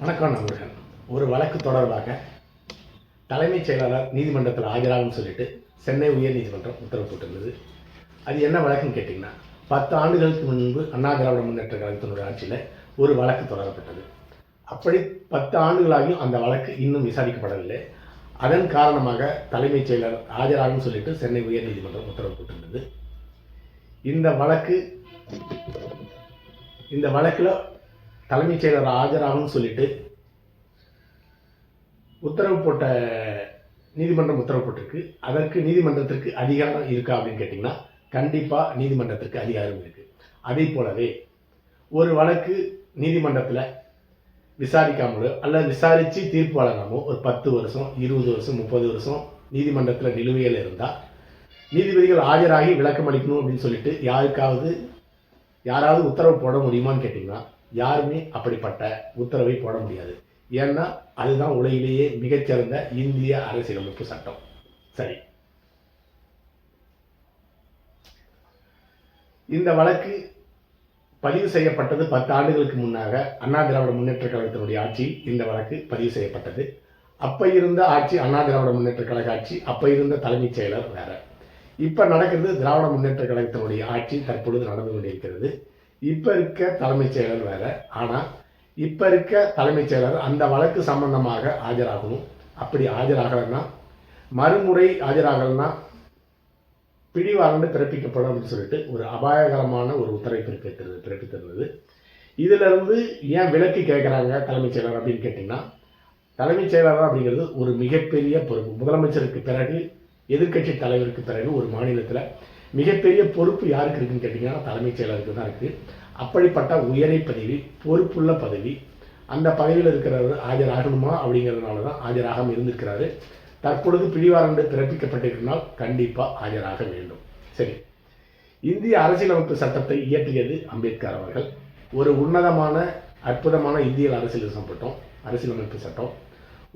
வணக்கம் நண்பர்கள். ஒரு வழக்கு தொடர்பாக தலைமைச் செயலாளர் நீதிமன்றத்தில் ஆஜராகும் சொல்லிட்டு சென்னை உயர்நீதிமன்றம் உத்தரவு போட்டிருந்தது. அது என்ன வழக்குன்னு கேட்டிங்கன்னா பத்து ஆண்டுகளுக்கு முன்பு அண்ணா திராவிட முன்னேற்ற கழகத்தினுடைய ஆட்சியில் ஒரு வழக்கு தொடரப்பட்டது. அப்படி பத்து ஆண்டுகளாகியும் அந்த வழக்கு இன்னும் விசாரிக்கப்படவில்லை. அதன் காரணமாக தலைமைச் செயலர் ஆஜராகும் சொல்லிட்டு சென்னை உயர்நீதிமன்றம் உத்தரவு போட்டிருந்தது. இந்த வழக்கு இந்த வழக்கில் தலைமைச் செயலர் ஆஜராகும்னு சொல்லிட்டு உத்தரவு போட்ட நீதிமன்றம் உத்தரவு போட்டிருக்கு. அதற்கு நீதிமன்றத்திற்கு அதிகாரம் இருக்கா அப்படின்னு கேட்டிங்கன்னா கண்டிப்பாக நீதிமன்றத்திற்கு அதிகாரம் இருக்குது அதே போலவே ஒரு வழக்கு நீதிமன்றத்தில் விசாரிக்காமலோ அல்லது விசாரித்து தீர்ப்பு வழங்காமோ ஒரு பத்து வருஷம் இருபது வருஷம் முப்பது வருஷம் நீதிமன்றத்தில் நிலுவையில் இருந்தால் நீதிபதிகள் ஆஜராகி விளக்கம் அளிக்கணும் அப்படின்னு சொல்லிட்டு யாருக்காவது யாராவது உத்தரவு போட முடியுமான்னு கேட்டிங்கன்னா யாருமே அப்படிப்பட்ட உத்தரவை போட முடியாது. ஏன்னா அதுதான் உலகிலேயே மிகச்சிறந்த இந்திய அரசியலமைப்பு சட்டம். சரி. இந்த வழக்கு பதிவு செய்யப்பட்டது பத்து ஆண்டுகளுக்கு முன்னாக அண்ணா திராவிட முன்னேற்ற கழகத்தினுடைய ஆட்சி இந்த வழக்கு பதிவு செய்யப்பட்டது. அப்ப இருந்த ஆட்சி அண்ணா திராவிட முன்னேற்ற கழக ஆட்சி அப்ப இருந்த தலைமைச் செயலர் வேற. இப்ப நடக்கிறது திராவிட முன்னேற்ற கழகத்தினுடைய ஆட்சி தற்பொழுது நடந்து கொண்டிருக்கிறது. இப்போ இருக்க தலைமைச் செயலர் வேற. ஆனால் இப்போ இருக்க தலைமைச் செயலர் அந்த வழக்கு சம்பந்தமாக ஆஜராகணும். அப்படி ஆஜராகலைன்னா மறுமுறை ஆஜராகலைன்னா பிடிவாரண்டு பிறப்பிக்கப்படும் அப்படின்னு சொல்லிட்டு ஒரு அபாயகரமான ஒரு உத்தரவை பிறப்பித்தது பிறப்பித்திருந்தது. இதிலிருந்து ஏன் விலக்கு கேட்குறாங்க தலைமைச் செயலர் அப்படின்னு கேட்டிங்கன்னா தலைமைச் செயலர் அப்படிங்கிறது ஒரு மிகப்பெரிய பொறுப்பு. முதலமைச்சருக்கு பிறகு எதிர்க்கட்சி தலைவருக்கு பிறகு ஒரு மாநிலத்தில் மிகப்பெரிய பொறுப்பு யாருக்கு இருக்குன்னு கேட்டிங்கன்னா தலைமைச் செயலருக்கு தான் இருக்குது அப்படிப்பட்ட உயரை பதவி பொறுப்புள்ள பதவி அந்த பதவியில் இருக்கிறவர் ஆஜராகணுமா அப்படிங்கிறதுனால தான் ஆஜராகாமல் இருந்திருக்கிறாரு. தற்பொழுது பிடிவாரண்டு பிறப்பிக்கப்பட்டிருந்தால் கண்டிப்பாக ஆஜராக வேண்டும். சரி. இந்திய அரசியலமைப்பு சட்டத்தை இயற்றியது அம்பேத்கர் அவர்கள். ஒரு உன்னதமான அற்புதமான இந்திய அரசியல் சட்டம் அரசியலமைப்பு சட்டம்.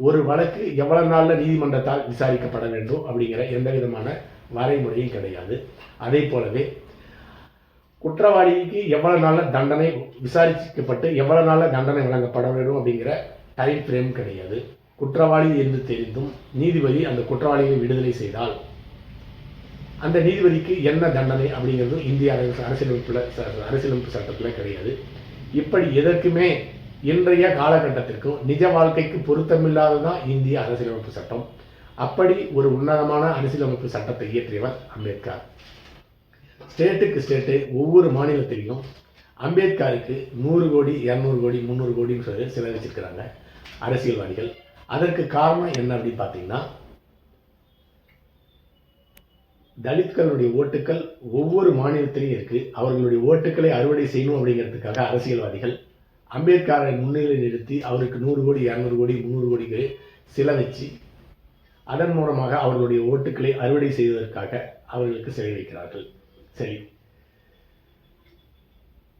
ஒரு வழக்கு எவ்வளவு நாளில் நீதிமன்றத்தால் விசாரிக்கப்பட வேண்டும் அப்படிங்கிற எந்த விதமான வரைமுறையும் கிடையாது. அதே போலவே குற்றவாளிக்கு எவ்வளவு நாளில் தண்டனை விசாரிக்கப்பட்டு எவ்வளவு நாளில் தண்டனை வழங்கப்பட வேண்டும் அப்படிங்கிற டைம் ஃப்ரேம் கிடையாது. குற்றவாளி என்று தெரிந்தும் நீதிபதி அந்த குற்றவாளியை விடுதலை செய்தால் அந்த நீதிபதிக்கு என்ன தண்டனை அப்படிங்கிறதும் இந்திய அரசு அரசியலமைப்பில் ச- அரசியலமைப்பு சட்டத்தில் கிடையாது. இப்படி எதற்குமே இன்றைய காலகட்டத்திற்கும் நிஜ வாழ்க்கைக்கு பொருத்தமில்லாததான் இந்திய அரசியலமைப்பு சட்டம். அப்படி ஒரு உன்னதமான அரசியலமைப்பு சட்டத்தை இயற்றியவர் அம்பேத்கர். ஸ்டேட்டுக்கு ஸ்டேட்டு ஒவ்வொரு மாநிலத்திலையும் அம்பேத்கருக்கு நூறு கோடி இரநூறு கோடி முந்நூறு கோடின்னு சொல்லி வச்சிருக்கிறாங்க அரசியல்வாதிகள். அதற்கு காரணம் என்ன அப்படின்னு பார்த்தீங்கன்னா தலித்களுடைய ஓட்டுக்கள் ஒவ்வொரு மாநிலத்திலையும் இருக்குது அவர்களுடைய ஓட்டுக்களை அறுவடை செய்யணும் அப்படிங்கிறதுக்காக அரசியல்வாதிகள் அம்பேத்கரை முன்னிலை நிறுத்தி அவருக்கு நூறு கோடி இரநூறு கோடி முந்நூறு கோடிகளை சில வச்சு அதன் மூலமாக அவர்களுடைய ஓட்டுக்களை அறுவடை செய்வதற்காக அவர்களுக்கு சிலை வைக்கிறார்கள். சரி.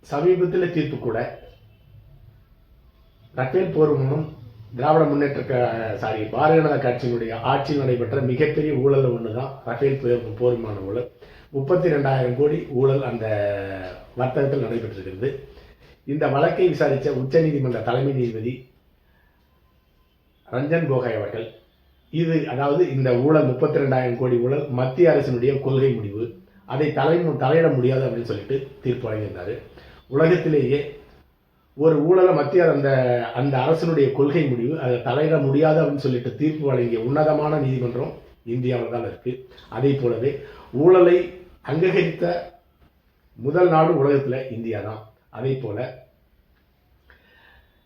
சமீபத்தில் தீர்ப்பு கூட ரஃபேல் போர் மூலம் திராவிட முன்னேற்ற க- சாரி பாரதிய ஜனதா கட்சியினுடைய ஆட்சியில் நடைபெற்ற மிகப்பெரிய ஊழல் ஒன்று தான் ரஃபேல் போர் போர் விமான ஊழல். முப்பத்தி ரெண்டாயிரம் கோடி ஊழல் அந்த வர்த்தகத்தில் நடைபெற்றிருக்கிறது. இந்த வழக்கை விசாரித்த உச்சநீதிமன்ற தலைமை நீதிபதி ரஞ்சன் கோகாய் அவர்கள் இது அதாவது இந்த ஊழல் முப்பத்தி ரெண்டாயிரம் கோடி ஊழல் மத்திய அரசினுடைய கொள்கை முடிவு அதை தலை தலையிட முடியாது அப்படின்னு சொல்லிட்டு தீர்ப்பு வழங்கியிருந்தார். உலகத்திலேயே ஒரு ஊழலை மத்திய அந்த அந்த அரசனுடைய கொள்கை முடிவு அதை தலையிட முடியாது அப்படின்னு சொல்லிட்டு தீர்ப்பு வழங்கிய உன்னதமான நீதிமன்றம் இந்தியாவில் தான் இருக்கு. அதே போலவே ஊழலை அங்கீகரித்த முதல் நாடு உலகத்தில் இந்தியா தான் அதே போல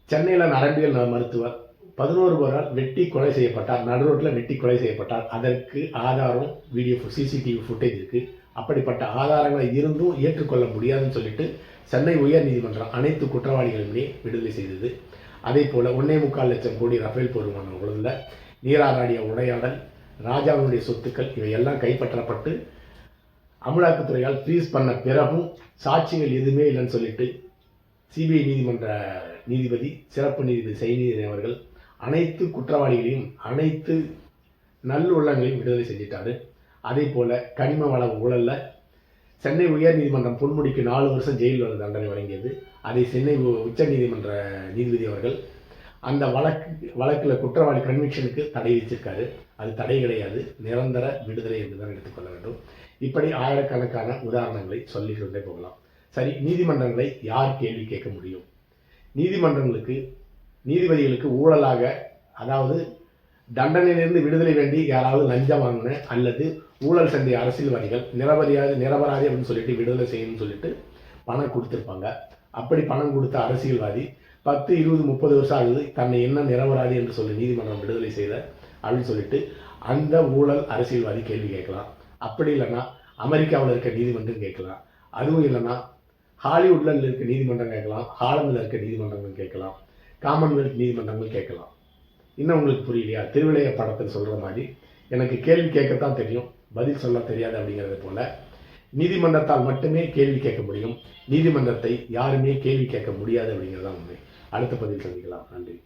சென்னையில் நரம்பியல் மருத்துவர் பதினோரு பேரால் வெட்டி கொலை செய்யப்பட்டார். நடுரோட்டில் வெட்டி கொலை செய்யப்பட்டார். அதற்கு ஆதாரம் வீடியோ சிசிடிவி ஃபுட்டேஜ் இருக்கு. அப்படிப்பட்ட ஆதாரங்களை இருந்தும் ஏற்றுக்கொள்ள முடியாதுன்னு சொல்லிட்டு சென்னை உயர்நீதிமன்றம் அனைத்து குற்றவாளிகளுமே விடுதலை செய்தது. அதே போல் ஒன்னே முக்கால் லட்சம் கோடி ரஃபேல் போர் விமான ஊழல்ல நீராடாடிய ராஜாவினுடைய சொத்துக்கள் இவையெல்லாம் கைப்பற்றப்பட்டு அமலாக்கத்துறையால் ஃப்ரீஸ் பண்ண பிறகும் சாட்சிகள் எதுவுமே இல்லைன்னு சொல்லிட்டு சிபிஐ நீதிமன்ற நீதிபதி சிறப்பு நீதிபதி சைனீதன் அவர்கள் அனைத்து குற்றவாளிகளையும் அனைத்து நல்லுள்ளங்களையும் விடுதலை செஞ்சிட்டாரு. அதே போல கனிம வள ஊழலில் சென்னை உயர்நீதிமன்றம் பொன்முடிக்கு நாலு வருஷம் ஜெயில் தண்டனை வழங்கியது. அதை சென்னை உ- உச்சநீதிமன்ற நீதிபதி அவர்கள் அந்த வழக்கு வழக்கில் குற்றவாளி கன்விக்ஷனுக்கு தடை விதிச்சிருக்காரு. அது தடை கிடையாது நிரந்தர விடுதலை என்று தான் எடுத்துக்கொள்ள வேண்டும். இப்படி ஆயிரக்கணக்கான உதாரணங்களை சொல்லிக்கொண்டே போகலாம். சரி நீதிமன்றங்களை யார் கேள்வி கேட்க முடியும்? நீதிமன்றங்களுக்கு நீதிபதிகளுக்கு ஊழலாக அதாவது தண்டனையிலிருந்து விடுதலை வேண்டி யாராவது லஞ்சம் வாங்கின அல்லது ஊழல் சந்தை அரசியல்வாதிகள் நிரபராதி நிரபராதி அப்படின்னு சொல்லிட்டு விடுதலை செய்யணும்னு சொல்லிட்டு பணம் கொடுத்துருப்பாங்க. அப்படி பணம் கொடுத்த அரசியல்வாதி பத்து இருபது முப்பது வருஷம் ஆகுது. தன்னை என்ன நிரபராதி என்று சொல்லி நீதிமன்றம் விடுதலை செய்த அப்படின்னு சொல்லிட்டு அந்த ஊழல் அரசியல்வாதி கேள்வி கேட்கலாம். அப்படி இல்லைன்னா அமெரிக்காவில் இருக்க நீதிமன்றம் கேட்கலாம். அதுவும் இல்லைன்னா ஹாலிவுட்ல இருக்க நீதிமன்றம் கேட்கலாம். ஹாலந்தில் இருக்க நீதிமன்றங்கள் கேட்கலாம். காமன்வெல்த் நீதிமன்றங்கள் கேட்கலாம். இன்னும் உங்களுக்கு புரியலையா? திருவிளைய படத்தில் சொல்கிற மாதிரி எனக்கு கேள்வி கேட்கத்தான் தெரியும். பதில் சொல்ல தெரியாது அப்படிங்கிறது போல. நீதிமன்றத்தால் மட்டுமே கேள்வி கேட்க முடியும். நீதிமன்றத்தை யாருமே கேள்வி கேட்க முடியாது அப்படிங்கிறது தான் உண்மை. அடுத்த பதில் சந்திக்கலாம். நன்றி.